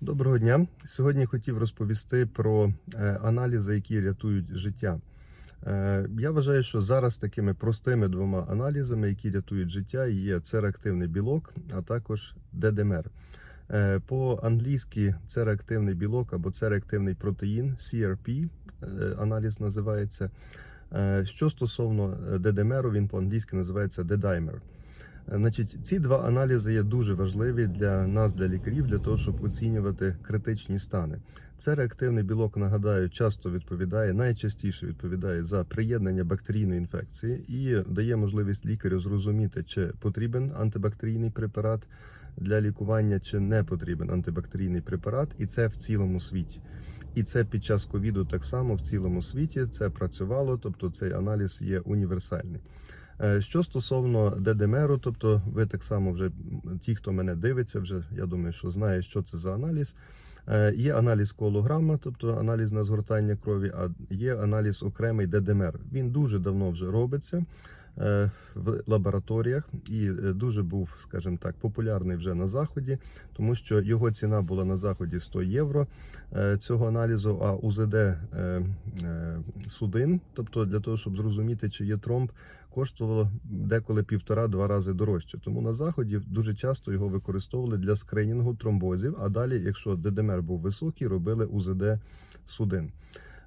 Доброго дня. Сьогодні хотів розповісти про е, аналізи, які рятують життя. Е, Я вважаю, що зараз такими простими двома аналізами, які рятують життя, є цереактивний білок, а також ДДМР. Е, По-англійськи цереактивний білок або цереактивний протеїн CRP аналіз називається. Що стосовно ДДМРу, він по-англійськи називається D-dimer. Значить, ці два аналізи є дуже важливі для нас, для лікарів, для того, щоб оцінювати критичні стани. Це реактивний білок, нагадаю, часто відповідає, найчастіше відповідає за приєднання бактерійної інфекції і дає можливість лікарю зрозуміти, чи потрібен антибактерійний препарат для лікування, чи не потрібен антибактерійний препарат, і це в цілому світі. І це під час ковіду так само в цілому світі це працювало, тобто цей аналіз є універсальний. Е, Що стосовно ДДМРу, тобто ви так само вже ті, хто мене дивиться, вже я думаю, що знає, що це за аналіз. Е, Є аналіз колограма, тобто аналіз на згортання крові, а є аналіз окремий ДДМР. Він дуже давно вже робиться в лабораторіях і е, дуже був, скажімо так, популярний вже на заході, тому що його ціна була на заході 100 євро е, цього аналізу. А УЗД е, е, судин, тобто для того, щоб зрозуміти, чи є тромб, коштувало деколи півтора-два рази дорожче. Тому на заході дуже часто його використовували для скринінгу тромбозів. А далі, якщо ДДМР був високий, робили УЗД судин.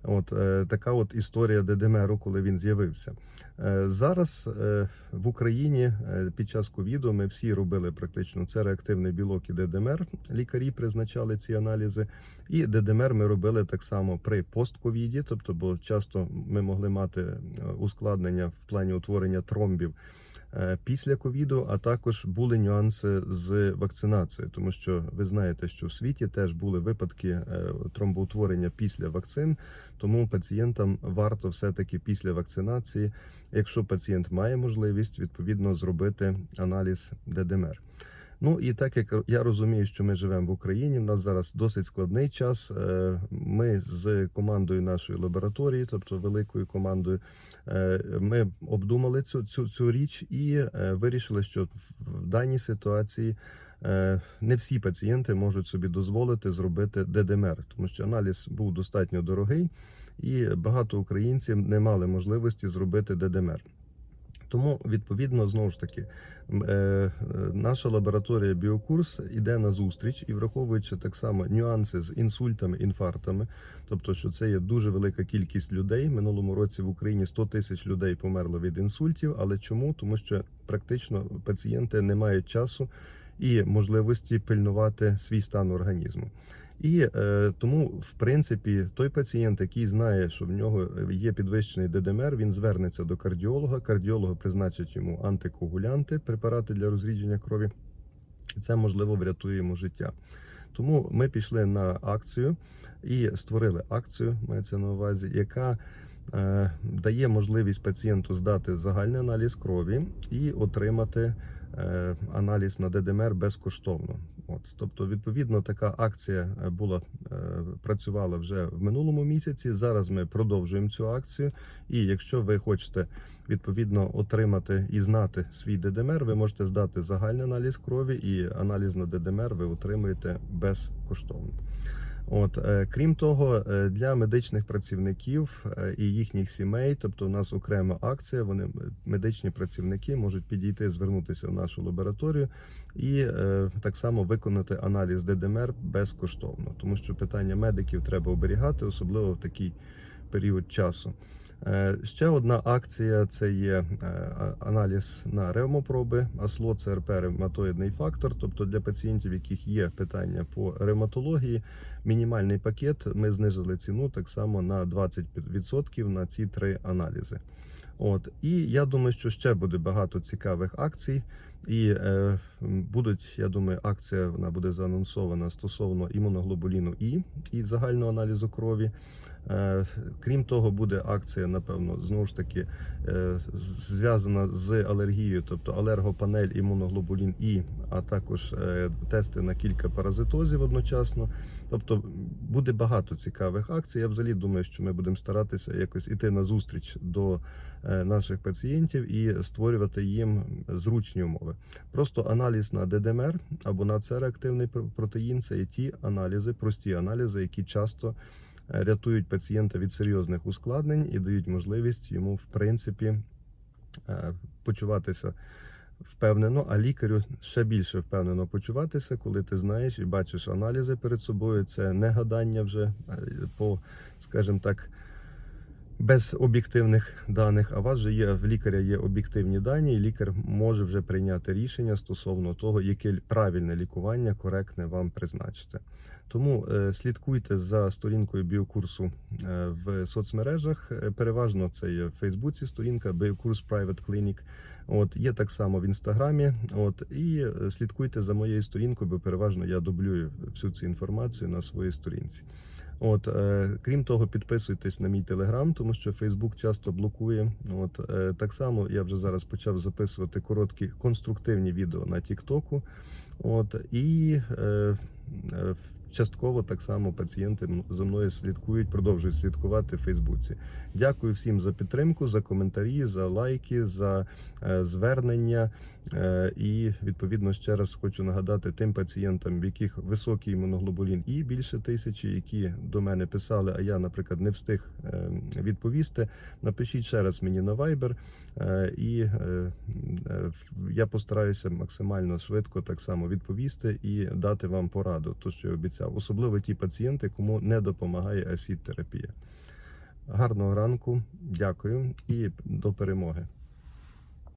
От е, така от історія ДДМРу, коли він з'явився. Е, зараз е, в Україні е, під час ковіду ми всі робили практично це реактивний білок і ДДМР. Лікарі призначали ці аналізи. І ДДМР ми робили так само при постковіді, тобто, бо часто ми могли мати ускладнення в плані утворення тромбів після ковіду, а також були нюанси з вакцинацією, тому що ви знаєте, що в світі теж були випадки тромбоутворення після вакцин. Тому пацієнтам варто все-таки після вакцинації, якщо пацієнт має можливість, відповідно зробити аналіз ДДМР. Ну і так як я розумію, що ми живемо в Україні, в нас зараз досить складний час. е, Ми з командою нашої лабораторії, тобто великою командою, е, ми обдумали цю цю, цю річ і е, вирішили, що в даній ситуації. Не всі пацієнти можуть собі дозволити зробити ДДМР, тому що аналіз був достатньо дорогий, і багато українців не мали можливості зробити ДДМР. Тому, відповідно, знову ж таки, е, наша лабораторія Біокурс іде на зустріч і враховуючи так само нюанси з інсультами, інфарктами, тобто, що це є дуже велика кількість людей. Минулому році в Україні 100 тисяч людей померло від інсультів. Але чому? Тому що практично пацієнти не мають часу і можливості пильнувати свій стан організму. І е, тому, в принципі, той пацієнт, який знає, що в нього є підвищений ДДМР, він звернеться до кардіолога. Кардіолог призначить йому антикоагулянти, препарати для розрідження крові. Це можливо врятує йому життя. Тому ми пішли на акцію і створили акцію, мається на увазі, яка е, дає можливість пацієнту здати загальний аналіз крові і отримати е, аналіз на ДДМР безкоштовно. От, тобто, відповідно, така акція е, була е, працювала вже в минулому місяці. Зараз ми продовжуємо цю акцію. І якщо ви хочете відповідно отримати і знати свій ДДМР, ви можете здати загальний аналіз крові, і аналіз на ДДМР ви отримуєте безкоштовно. От, е, крім того, е, для медичних працівників е, і їхніх сімей, тобто у нас окрема акція, вони медичні працівники можуть підійти, звернутися в нашу лабораторію і так само виконати аналіз ДДМР безкоштовно, тому що питання медиків треба оберігати, особливо в такий період часу. Е, Ще одна акція це є е, аналіз на ревмопроби, АСЛО, ЦРП, ревматоїдний фактор. Тобто для пацієнтів, яких є питання по ревматології, мінімальний пакет ми знизили ціну так само на 20% на ці три аналізи. От і я думаю, що ще буде багато цікавих акцій. І е, будуть, я думаю, акція вона буде заанонсована стосовно імуноглобуліну І і загального аналізу крові. Е, крім того, буде акція, напевно, знову ж таки е, зв'язана з алергією, тобто алергопанель, імуноглобулін І, а також е, тести на кілька паразитозів одночасно. Тобто буде багато цікавих акцій. Я взагалі думаю, що ми будемо старатися якось іти на зустріч до е, наших пацієнтів і створювати їм зручні умови. Умови. Просто аналіз на ДДМР або на цереактивний пр- протеїн це є ті аналізи, прості аналізи, які часто е, рятують пацієнта від серйозних ускладнень і дають можливість йому, в принципі, е, почуватися впевнено, а лікарю ще більше впевнено почуватися, коли ти знаєш і бачиш аналізи перед собою. Це не гадання вже по, скажімо так, без об'єктивних даних. А у вас же є в лікаря є об'єктивні дані, і лікар може вже прийняти рішення стосовно того, яке правильне лікування коректне вам призначити. Тому е, слідкуйте за сторінкою біокурсу е, в соцмережах. Е, Переважно це є в Фейсбуці сторінка Біокурс Private Clinic. От є так само в інстаграмі. От і слідкуйте за моєю сторінкою, бо переважно я дублюю всю цю інформацію на своїй сторінці. От е, крім того, підписуйтесь на мій телеграм, тому що Фейсбук часто блокує. От е, так само я вже зараз почав записувати короткі конструктивні відео на Тіктоку. От і е, е, частково так само пацієнти за мною слідкують, продовжують слідкувати в Фейсбуці. Дякую всім за підтримку, за коментарі, за лайки, за е, звернення. Е, і відповідно ще раз хочу нагадати тим пацієнтам, в яких високий імуноглобулін і більше тисячі, які до мене писали, а я, наприклад, не встиг е, відповісти. Напишіть ще раз мені на Viber, і я постараюся максимально швидко так само відповісти і дати вам пораду, то що я обіцяв, особливо ті пацієнти, кому не допомагає асід-терапія. Гарного ранку, дякую і до перемоги.